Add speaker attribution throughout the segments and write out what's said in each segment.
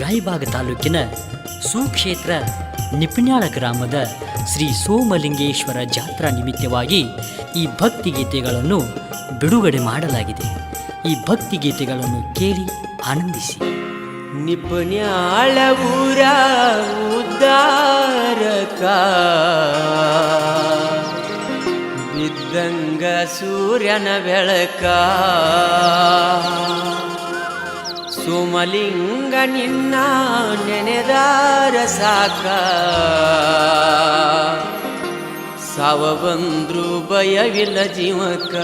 Speaker 1: ರಾಯಬಾಗ ತಾಲೂಕಿನ ಸುಕ್ಷೇತ್ರ ನಿಪುಣ್ಯಾಳ ಗ್ರಾಮದ ಶ್ರೀ ಸೋಮಲಿಂಗೇಶ್ವರ ಜಾತ್ರಾ ನಿಮಿತ್ತವಾಗಿ ಈ ಭಕ್ತಿಗೀತೆಗಳನ್ನು ಬಿಡುಗಡೆ ಮಾಡಲಾಗಿದೆ. ಈ ಭಕ್ತಿಗೀತೆಗಳನ್ನು ಕೇಳಿ ಆನಂದಿಸಿ.
Speaker 2: ನಿಪುಣ್ಯಾಳ ಊರ ಉದ್ದಾರಕ ಬಿದ್ದಂಗ ಸೂರ್ಯನ ಬೆಳಕ. ಸುಮಲಿಂಗ ನಿನ್ನ ನೆನೆದಾರ ಸಾಕ ಸಾವ ಬಂದ್ರು ಭಯವಿಲ್ಲ ಜೀವಕ.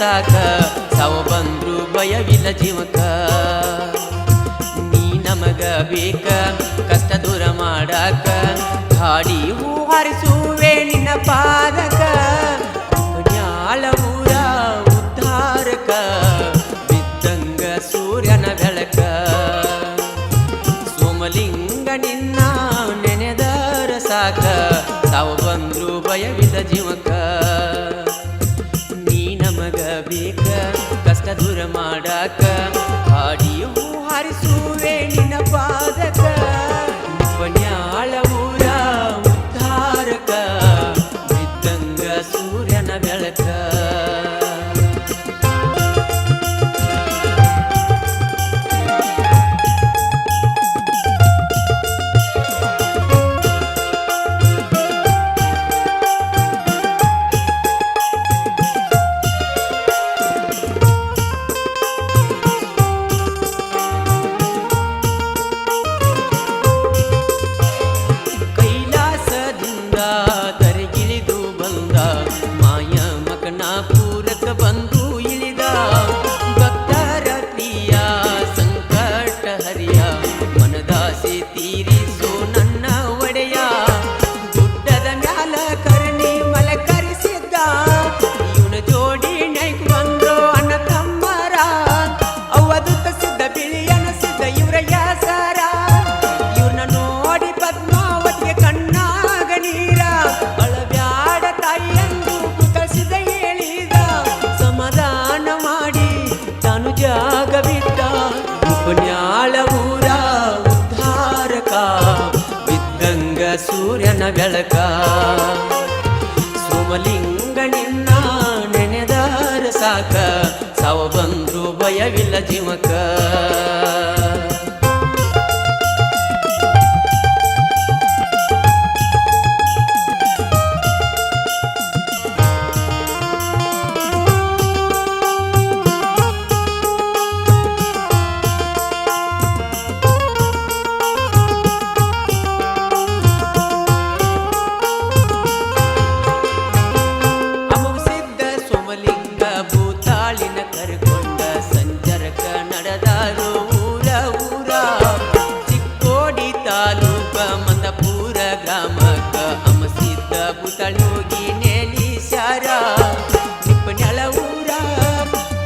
Speaker 2: ಸಾಕ. ಸಾವು ಬಂದ್ರು ಭಯವಿಲ್ಲ ಜೀವಕ ನೀ ನಮಗ ಬೇಕ, ಕಷ್ಟ ದೂರ ಮಾಡಾಕ. ಹಾಡಿ ಹೂ ಹರಿಸುವೆ ನಿನ್ನ ಪಾದಕ. ಮನ್ಯಾಳ ಊರ ಉದ್ಧಾರಕ. ಬಿದ್ದಂಗ ಸೂರ್ಯನ ಬೆಳಕ. ಸೋಮಲಿಂಗ ನಿನ್ನ ನೆನೆದರ ಸಾಕ. ತಾವು ಬಂದ್ರು ಭಯವಿಲ್ಲ ಜೀವಕ ಬೆಳಕ. ಸೋಮಲಿಂಗ ನಿನ್ನ ನೆನೆದಾರ ಸಾಕ. ಸಾವ ಬಂದ್ರು ಭಯವಿಲ್ಲ ಜೀವಕ ಹೋಗಿ ನೇಲಿಸ್ಯಾರ? ನಿಪ್ಪನೆಳ ಊರ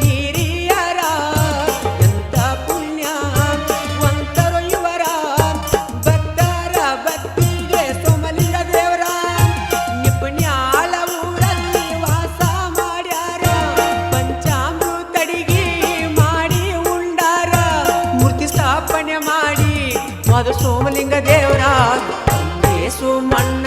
Speaker 2: ಹಿರಿಯರ? ಎಂತ ಪುಣ್ಯ, ವಂತರು ಇವರ? ಭಕ್ತರ ಭಕ್ತಿಗೆ ಸೋಮಲಿಂಗ ದೇವರ? ನಿಪುಣ್ಯಾಳ ಊರಲ್ಲಿ ವಾಸ ಮಾಡ್ಯಾರ? ಪಂಚಾಮೃತಡಿಗೆ ಮಾಡಿ ಉಂಡಾರ? ಮೂರ್ತಿ ಸ್ಥಾಪನೆ ಮಾಡಿ ಮದ ಸೋಮಲಿಂಗ ದೇವರ? ಸೋಮಣ್ಣ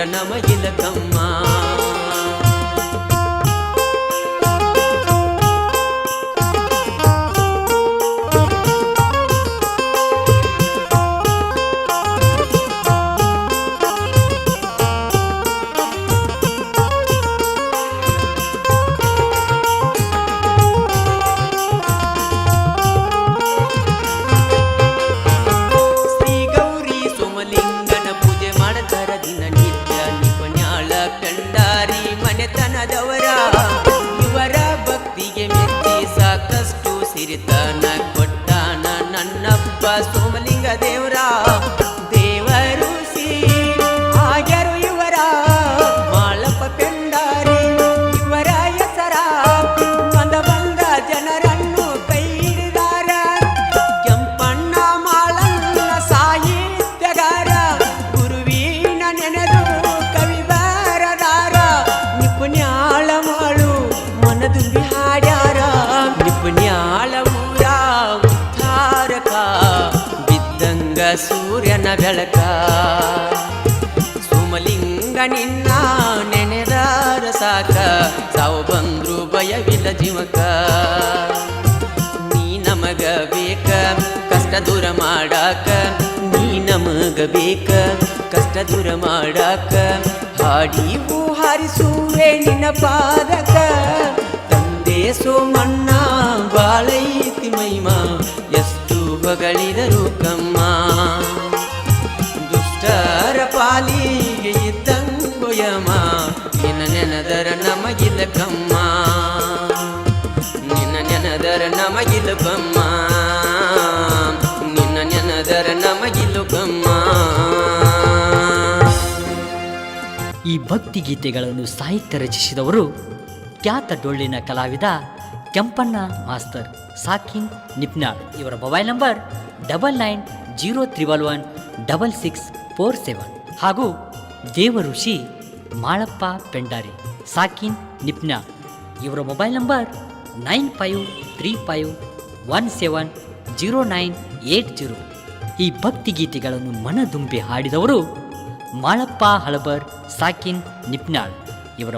Speaker 2: ನೆನದರ ನಮಗಿಲ ಸಿರಿತನ ಕೊಟ್ಟಾನ ನನ್ನಪ್ಪ ಸುಮ ಬೆಳಕ. ಸುಮಲಿಂಗ ನಿನ್ನ ನೆನೆದಾರ ಸಾಕ. ಸಾವು ಬಂದ್ರು ಭಯವಿಲ್ಲ ಜೀವಕ. ನೀ ನಮಗ ಬೇಕ, ಕಷ್ಟ ದೂರ ಮಾಡಾಕ. ನೀ ನಮಗ ಬೇಕ, ಕಷ್ಟ ದೂರ ಮಾಡಾಕ. ಹಾಡಿವು ಹಾರಿಸುವೆ ನಿನ್ನ ಪಾದಕ. ತಂದೆ ಸೋಮಣ್ಣ ಬಾಳೈತಿ ಮೈಮಾ ಎಷ್ಟು ಹೊಗಳಿದರು ಕಮ್ಮ.
Speaker 1: ಈ ಭಕ್ತಿ ಗೀತೆಗಳನ್ನು ಸಾಹಿತ್ಯ ರಚಿಸಿದವರು ಖ್ಯಾತ ಡೊಳ್ಳಿನ ಕಲಾವಿದ ಕೆಂಪಣ್ಣ ಮಾಸ್ತರ್. ಸಾಕಿನ್ ನಿಪ್ನಾಳ್ ಇವರ mobile number double nine zero triple one double six four seven. ಹಾಗೂ ದೇವಋಷಿ ಮಾಳಪ್ಪ ಪೆಂಡಾರಿ, ಸಾಕಿನ್ ನಿಪ್ನಾಳ್ ಇವರ mobile number nine five three five one seven zero nine eight zero. ಈ ಭಕ್ತಿ ಗೀತೆಗಳನ್ನು ಮನದುಂಬಿ ಹಾಡಿದವರು ಮಾಳಪ್ಪ ಹಳಬರ್ ಸಾಕಿನ್ ನಿಪ್ನಾಳ್ ಇವರ